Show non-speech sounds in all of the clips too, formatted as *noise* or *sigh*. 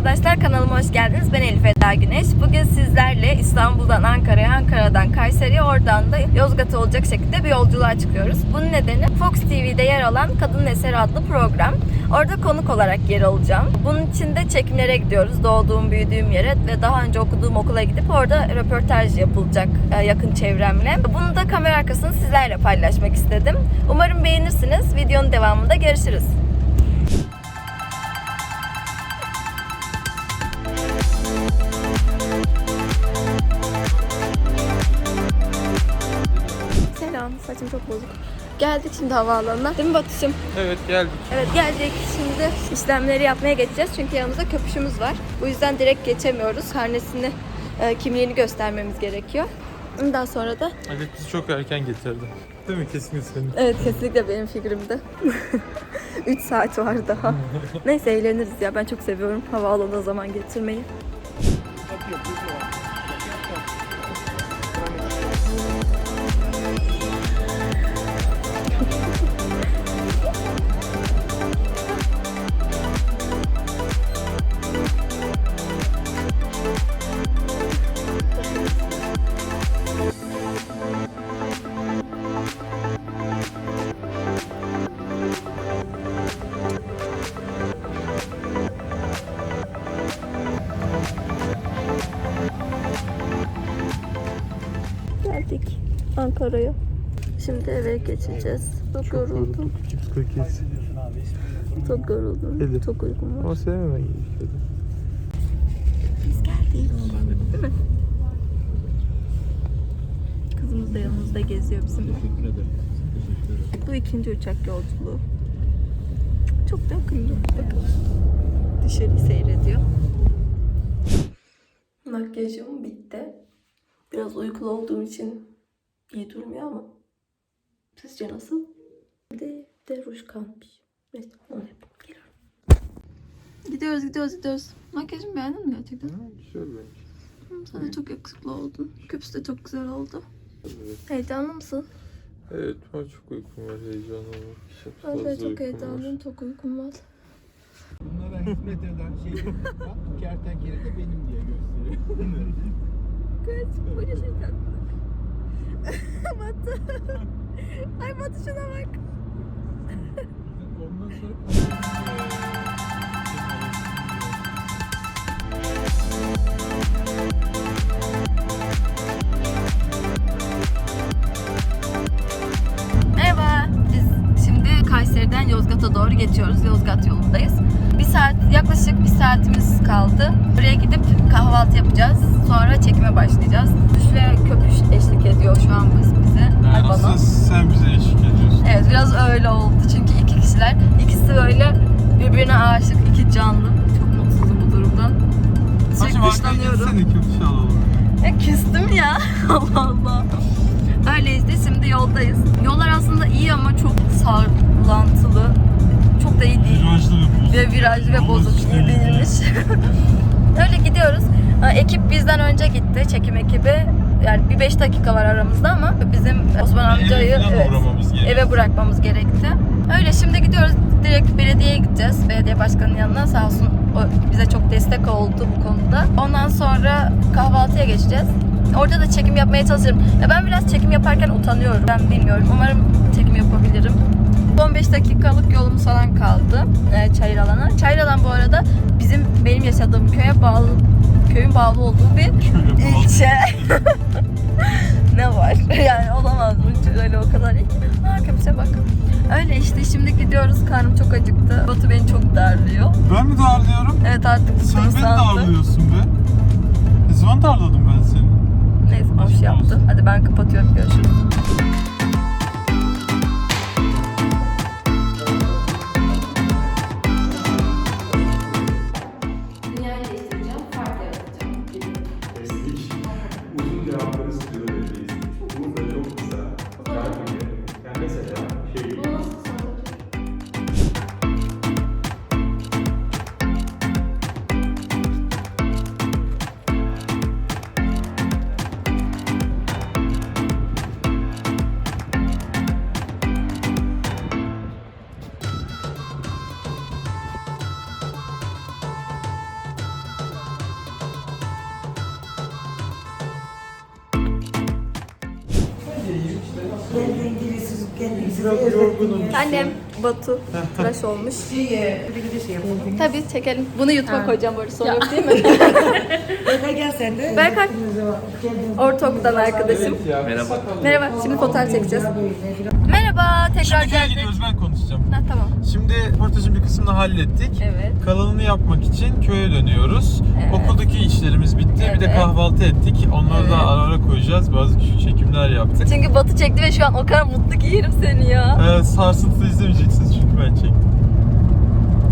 arkadaşlar kanalıma hoş geldiniz. Ben Elif Eda Güneş. Bugün sizlerle İstanbul'dan Ankara'ya, Ankara'dan Kayseri'ye, oradan da Yozgat'a olacak şekilde bir yolculuğa çıkıyoruz. Bunun nedeni Fox TV'de yer alan Kadın Eseri adlı program. Orada konuk olarak yer alacağım. Bunun için de çekimlere gidiyoruz. Doğduğum, büyüdüğüm yere ve daha önce okuduğum okula gidip orada röportaj yapılacak e, yakın çevremle. Bunu da kamera arkasını sizlerle paylaşmak istedim. Umarım beğenirsiniz. Videonun devamında görüşürüz. Selam, saçım çok bozuk. Geldik şimdi havaalanına. Değil mi Batuş'um? Evet geldik. Evet geldik. Şimdi işlemleri yapmaya geçeceğiz. Çünkü yanımızda köpüşümüz var. Bu yüzden direkt geçemiyoruz. Karnesini, e, kimliğini göstermemiz gerekiyor. Ondan sonra da Evet bizi çok erken getirdi. Değil mi? Kesinlikle senin. evet kesinlikle benim fikrimde. 3 *laughs* saat var daha. *laughs* Neyse eğleniriz ya. Ben çok seviyorum havaalanına zaman geçirmeyi. Ankara'ya. Şimdi eve geçeceğiz. Çok, yoruldum. Cookies. Çok yoruldum. Elif. Çok uykum var. Ama sevmemen gerekiyordu. Biz geldik. Değil mi? Kızımız da yanımızda geziyor bizimle. Bu ikinci uçak yolculuğu. Çok da akıllı. Bakın. Dışarı seyrediyor. Makyajım bitti. Biraz uykulu olduğum için iyi durmuyor ama. Sizce nasıl? Bir de, bir de ruj kalmış. Neyse onu yapalım. Geliyorum. Gidiyoruz gidiyoruz gidiyoruz. Makyajımı beğendin mi gerçekten? Güzel bence. Hı, Sen de çok yakışıklı oldun. Köpüs de çok güzel oldu. Evet. Heyecanlı mısın? Evet ama çok uykum var heyecanlı var. Çok Ben de çok heyecanlıyım. Çok uykum var. Bunlara hizmet eden şey bak kertenkele de benim diye gösteriyor. Kız koca şeytan. Batu. *laughs* Ay Batu şuna bak. Ondan sonra *laughs* Kayseri'den Yozgat'a doğru geçiyoruz. Yozgat yolundayız. Bir saat, yaklaşık bir saatimiz kaldı. Buraya gidip kahvaltı yapacağız. Sonra çekime başlayacağız. Düş ve köpüş eşlik ediyor şu an biz bize. Yani bana. sen bize eşlik ediyorsun. Evet biraz öyle oldu. Çünkü iki kişiler, ikisi böyle birbirine aşık iki canlı. Çok mutsuzum bu durumdan. Sürekli dışlanıyorum. gitsene köpüş alalım. Ya küstüm ya. *laughs* Allah Allah. Öyleyiz de şimdi yoldayız. Yollar aslında iyi ama çok sallantılı. Çok da iyi değil. Virajlı ve bozuk. Ve virajlı ve bozuk iyi değilmiş. Öyle gidiyoruz. Ekip bizden önce gitti. Çekim ekibi. Yani bir 5 dakika var aramızda ama bizim Osman amcayı evet, eve bırakmamız gerekti. Öyle şimdi gidiyoruz. Direkt belediyeye gideceğiz. Belediye başkanının yanına. Sağ olsun o bize çok destek oldu bu konuda. Ondan sonra kahvaltıya geçeceğiz. Orada da çekim yapmaya çalışırım. Ya ben biraz çekim yaparken utanıyorum. Ben bilmiyorum. Umarım çekim yapabilirim. 15 dakikalık yolumuz falan kaldı e, Çayıralan'a. Çayıralan bu arada bizim benim yaşadığım köye bağlı köyün bağlı olduğu bir ilçe. *laughs* ne var? *laughs* Yani olamaz mı? Öyle o kadar iyi. Ha köpüşe bak. Öyle işte şimdi gidiyoruz. Karnım çok acıktı. Batu beni çok darlıyor. Ben mi darlıyorum? Evet artık Sen beni darlıyorsun be. Ne zaman darladım biraz yorgunum. Annem Batu tıraş olmuş. Tabii çekelim. Bunu YouTube'a koyacağım bu arada sonra yok değil mi? *laughs* de. Berkay. Ortaokuldan arkadaşım. Merhaba. Merhaba. Şimdi fotoğraf çekeceğiz. Merhaba. Tekrar Şimdi köye geldik. gidiyoruz ben konuşacağım. Ha, tamam. Şimdi röportajın bir kısmını hallettik. Evet. Kalanını yapmak için köye dönüyoruz. Evet. Okuldaki işlerimiz bitti. Bir de Evet. kahvaltı ettik. Onları Evet. da ara ara koyacağız. Bazı küçük çekimler yaptık. Çünkü Batu çekti ve şu an o kadar mutlu ki yerim seni ya. Ee, sarsıntılı izlemeyeceksiniz çünkü ben çektim.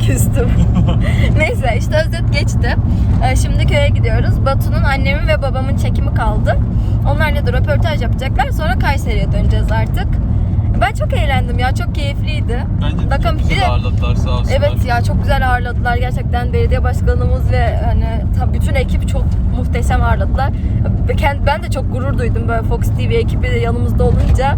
Küstüm. *laughs* Neyse işte özet geçti. Ee, şimdi köye gidiyoruz. Batu'nun annemin ve babamın çekimi kaldı. Onlarla da röportaj yapacaklar. Sonra Kayseri'ye döneceğiz artık. Ben çok eğlendim ya. Çok keyifliydi. Bence Bakın çok bir güzel de- ağırladılar sağ olsunlar. Evet ya çok güzel ağırladılar gerçekten belediye başkanımız ve hani tam bütün ekip çok muhteşem ağırladılar. Ben- de çok gurur duydum böyle Fox TV ekibi yanımızda olunca.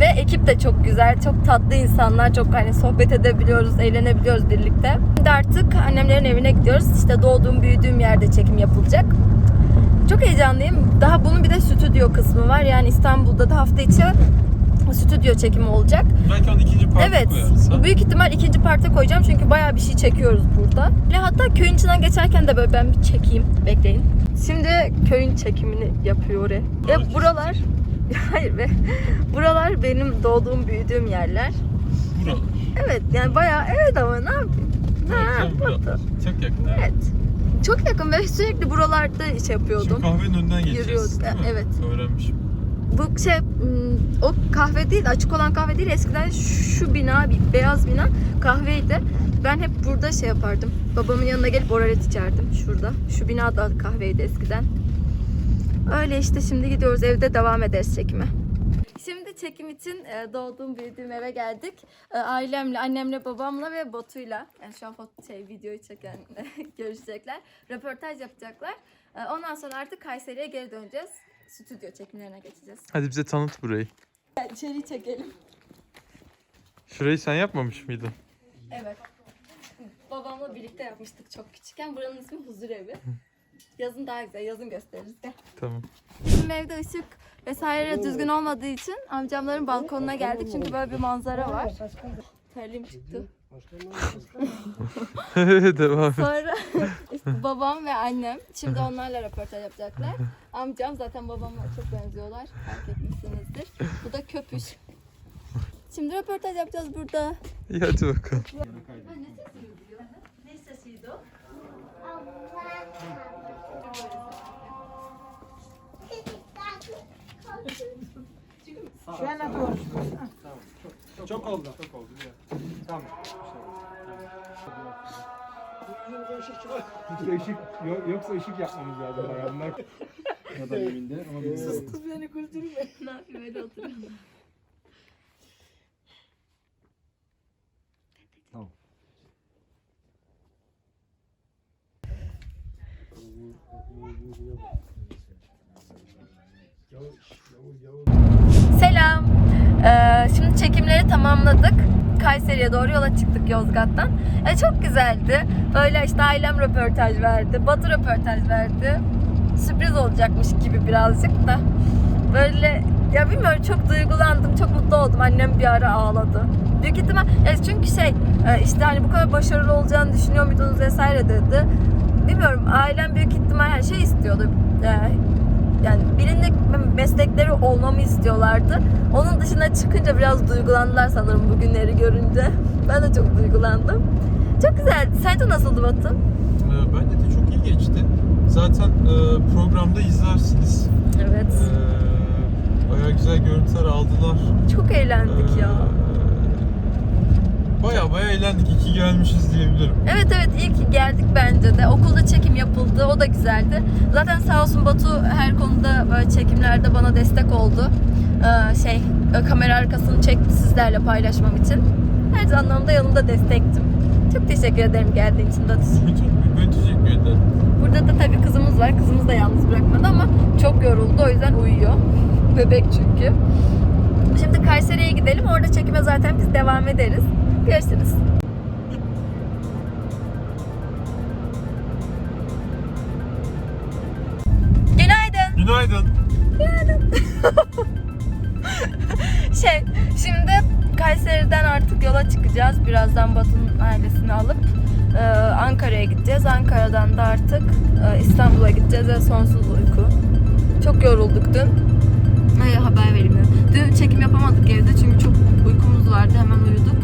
Ve ekip de çok güzel, çok tatlı insanlar, çok hani sohbet edebiliyoruz, eğlenebiliyoruz birlikte. Şimdi artık annemlerin evine gidiyoruz. İşte doğduğum, büyüdüğüm yerde çekim yapılacak. Çok heyecanlıyım. Daha bunun bir de stüdyo kısmı var. Yani İstanbul'da da hafta içi stüdyo çekimi olacak. Belki onu ikinci parça Evet. koyarız. Büyük ihtimal ikinci parta koyacağım çünkü bayağı bir şey çekiyoruz burada. Ve hatta köyün içinden geçerken de böyle ben bir çekeyim. Bekleyin. Şimdi köyün çekimini yapıyor. E, Doğru, buralar *laughs* Hayır be. Buralar benim doğduğum, büyüdüğüm yerler. Buralar. Evet yani bayağı evet ama ne yapayım? Ha, Evet, burada. Çok yakın. Evet. Evet. Çok yakın ve sürekli buralarda iş yapıyordum. kahvenin önünden geçeceğiz. Yürüyorduk, değil mi? evet. Öğrenmişim. Bu şey hmm, o kahve değil açık olan kahve değil eskiden şu bina bir beyaz bina kahveydi. Ben hep burada şey yapardım. Babamın yanına gelip oralet içerdim şurada. Şu bina da kahveydi eskiden. Öyle işte şimdi gidiyoruz evde devam ederiz çekime. Şimdi çekim için e, doğduğum büyüdüğüm eve geldik. E, Ailemle, annemle, babamla ve Batu'yla yani şu an foto, şey, videoyu çeken *laughs* görüşecekler. Röportaj yapacaklar. E, Ondan sonra artık Kayseri'ye geri döneceğiz. Stüdyo çekimlerine geçeceğiz. Hadi bize tanıt burayı. İçeri çekelim. Şurayı sen yapmamış mıydın? Evet. Babamla birlikte yapmıştık çok küçükken. Buranın ismi Huzur Evi. Yazın daha güzel, yazın gösteririz. Gel. Tamam. Bizim evde ışık vesaire düzgün olmadığı için amcamların balkonuna geldik. Çünkü böyle bir manzara var. Terliğim çıktı. *laughs* Devam et. Sonra *laughs* işte babam ve annem şimdi onlarla röportaj yapacaklar. Amcam zaten babamla çok benziyorlar. Fark etmişsinizdir. Bu da köpüş. Şimdi röportaj yapacağız burada. İyi hadi bakalım. Ne Şu an doğru. Çok oldu. Çok oldu. Tamam. Işık yok, yoksa ışık yapmamız lazım bayanlar. *laughs* Adam evinde ama bilmiyorum. Kız beni güldürme. Ne yapayım öyle oturuyorum. Selam. Ee, şimdi çekimleri tamamladık. Kayseri'ye doğru yola çıktık Yozgat'tan. E, çok güzeldi. Böyle işte ailem röportaj verdi. Batı röportaj verdi. Sürpriz olacakmış gibi birazcık da. Böyle ya bilmiyorum çok duygulandım. Çok mutlu oldum. Annem bir ara ağladı. Büyük ihtimal ya çünkü şey e, işte hani bu kadar başarılı olacağını düşünüyor muydunuz vesaire dedi. Bilmiyorum ailem büyük ihtimal her şey istiyordu. E, yani bilinlik meslekleri olmamı istiyorlardı. Onun dışına çıkınca biraz duygulandılar sanırım bugünleri görünce. *laughs* Ben de çok duygulandım. Çok güzeldi. Sence nasıldı Batu? Ee, Bence de çok iyi geçti. Zaten e, programda izlersiniz. Evet. Ee, bayağı güzel görüntüler aldılar. Çok eğlendik ya. Baya baya eğlendik. İyi ki gelmişiz diyebilirim. Evet evet iyi ki geldik bence de. Okulda çekim yapıldı. O da güzeldi. Zaten sağ olsun Batu her konuda böyle çekimlerde bana destek oldu. Ee, şey kamera arkasını çekti sizlerle paylaşmam için. Her anlamda yanımda destektim. Çok teşekkür ederim geldiğin için Batu. *laughs* Çok ben teşekkür ederim. Burada da tabii kızımız var. Kızımız da yalnız bırakmadı ama çok yoruldu. O yüzden uyuyor. *laughs* Bebek çünkü. Şimdi Kayseri'ye gidelim. Orada çekime zaten biz devam ederiz. Görüşürüz. Günaydın. Günaydın. *laughs* Şey, şimdi Kayseri'den artık yola çıkacağız. Birazdan Batu'nun ailesini alıp e, Ankara'ya gideceğiz. Ankara'dan da artık e, İstanbul'a gideceğiz ve sonsuz uyku. Çok yorulduk dün. Ay, haber vereyim. Dün çekim yapamadık evde çünkü çok uykumuz vardı. Hemen uyuduk.